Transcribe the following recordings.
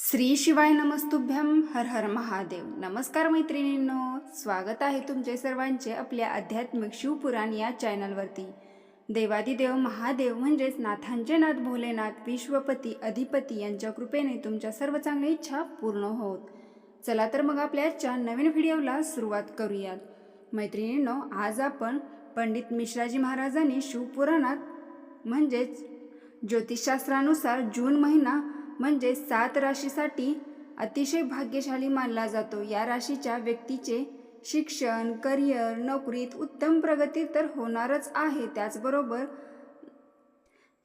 श्री शिवाय नमस्तुभ्यम हर हर महादेव. नमस्कार मैत्रिणींनो स्वागत आहे तुमचे सर्वांचे आपल्या आध्यात्मिक शिवपुराण या चॅनलवरती. देवादिदेव महादेव म्हणजेच नाथांचे नाथ भोलेनाथ विश्वपती अधिपती यांच्या कृपेने तुमच्या सर्व चांगल्या इच्छा पूर्ण होत. चला तर मग आपल्या आजच्या नवीन व्हिडिओला सुरुवात करूयात. मैत्रिणींनो आज आपण पंडित मिश्राजी महाराजांनी शिवपुराणात म्हणजेच ज्योतिषशास्त्रानुसार जून महिना म्हणजे सात राशीसाठी अतिशय भाग्यशाली मानला जातो. या राशीच्या व्यक्तीचे शिक्षण करिअर नोकरीत उत्तम प्रगती तर होणारच आहे. त्याचबरोबर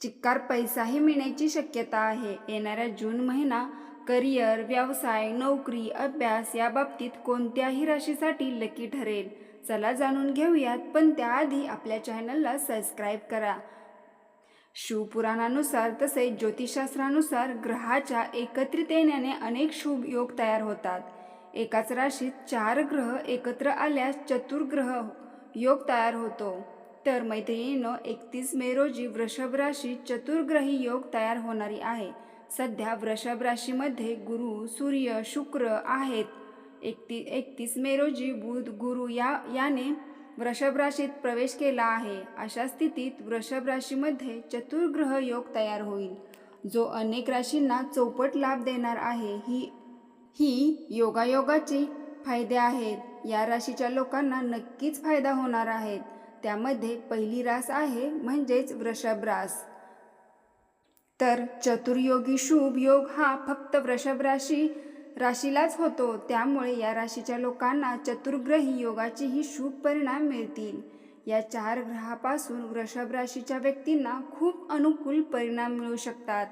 चिक्कार पैसाही मिळण्याची शक्यता आहे. येणाऱ्या जून महिना करिअर व्यवसाय नोकरी अभ्यास या बाबतीत कोणत्याही राशीसाठी लकी ठरेल. चला जाणून घेऊयात. पण त्याआधी आपल्या चॅनलला सबस्क्राईब करा. शिवपुराणानुसार तसेच ज्योतिषशास्त्रानुसार ग्रहाच्या एकत्रित येण्याने अनेक शुभ योग तयार होतात. एकाच राशीत चार ग्रह एकत्र आल्यास चतुर्ग्रह योग तयार होतो. तर मैत्रिणीनं एकतीस मे रोजी वृषभ राशी चतुर्ग्रही योग तयार होणारी आहे. सध्या वृषभ राशीमध्ये गुरु सूर्य शुक्र आहेत. एकती एकतीस मे रोजी बुध गुरु या याने वृषभ राशीत प्रवेश केला आहे. अशा स्थितीत वृषभ राशीमध्ये चतुर्ग्रह योग तयार होईल. जो अनेक राशींना चौपट लाभ देणार आहे ही ही योगायोगाचे फायदे आहेत. या राशीच्या लोकांना नक्कीच फायदा होणार आहे. त्यामध्ये पहिली रास आहे म्हणजेच वृषभ रास. तर चतुर्योगी शुभ योग हा फक्त वृषभ राशी राशीलाच होतो. त्यामुळे या राशीच्या लोकांना चतुर्ग्रही योगाचेही शुभ परिणाम मिळतील. या चार ग्रहापासून वृषभ राशीच्या व्यक्तींना खूप अनुकूल परिणाम मिळू शकतात.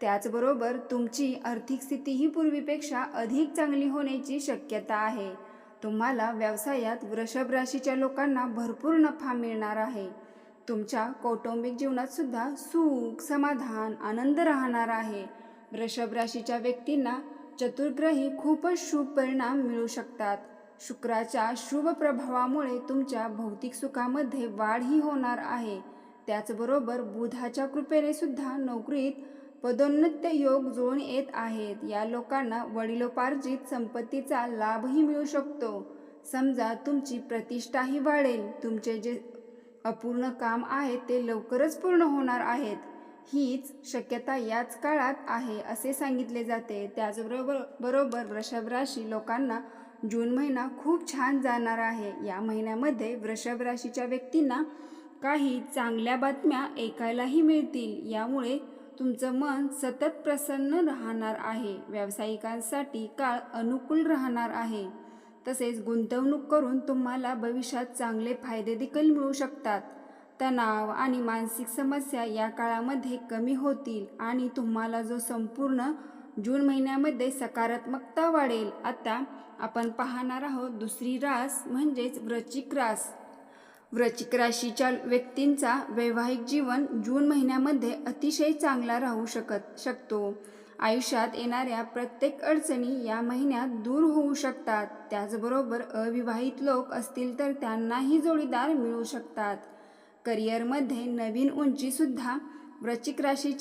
त्याचबरोबर तुमची आर्थिक स्थितीही पूर्वीपेक्षा अधिक चांगली होण्याची शक्यता आहे. तुम्हाला व्यवसायात वृषभ राशीच्या लोकांना भरपूर नफा मिळणार आहे. तुमच्या कौटुंबिक जीवनात सुद्धा सुख समाधान आनंद राहणार आहे. वृषभ राशीच्या व्यक्तींना चतुर्ग्रही खूपच शुभ परिणाम मिळू शकतात. शुक्राच्या शुभ प्रभावामुळे तुमच्या भौतिक सुखामध्ये वाढही होणार आहे. त्याचबरोबर बुधाच्या कृपेने सुद्धा नोकरीत पदोन्नत्य योग जुळून येत आहेत. या लोकांना वडिलोपार्जित संपत्तीचा लाभही मिळू शकतो. समजा तुमची प्रतिष्ठाही वाढेल. तुमचे जे अपूर्ण काम आहे ते लवकरच पूर्ण होणार आहेत. हीच शक्यता याच काळात आहे असे सांगितले जाते. त्याचबरोबर बरोबर वृषभ राशी लोकांना जून महिना खूप छान जाणार आहे. या महिन्यामध्ये वृषभ राशीच्या व्यक्तींना काही चांगल्या बातम्या ऐकायलाही मिळतील. यामुळे तुमचं मन सतत प्रसन्न राहणार आहे. व्यावसायिकांसाठी काळ अनुकूल राहणार आहे. तसेच गुंतवणूक करून तुम्हाला भविष्यात चांगले फायदे देखील मिळू शकतात. तणाव आणि मानसिक समस्या या काळामध्ये कमी होतील आणि तुम्हाला जो संपूर्ण जून महिन्यामध्ये सकारात्मकता वाढेल आता आपण पाहणार आहोत दुसरी रास म्हणजेच वृचिक रास. वृचिक राशीच्या व्यक्तींचा वैवाहिक जीवन जून महिन्यामध्ये अतिशय चांगला राहू शकत शकतो. आयुष्यात येणाऱ्या प्रत्येक अडचणी या महिन्यात दूर होऊ शकतात. त्याचबरोबर अविवाहित लोक असतील तर त्यांनाही जोडीदार मिळू शकतात. करिअरमध्ये नवीन उंचीसुद्धा वृश्चिक राशीच्या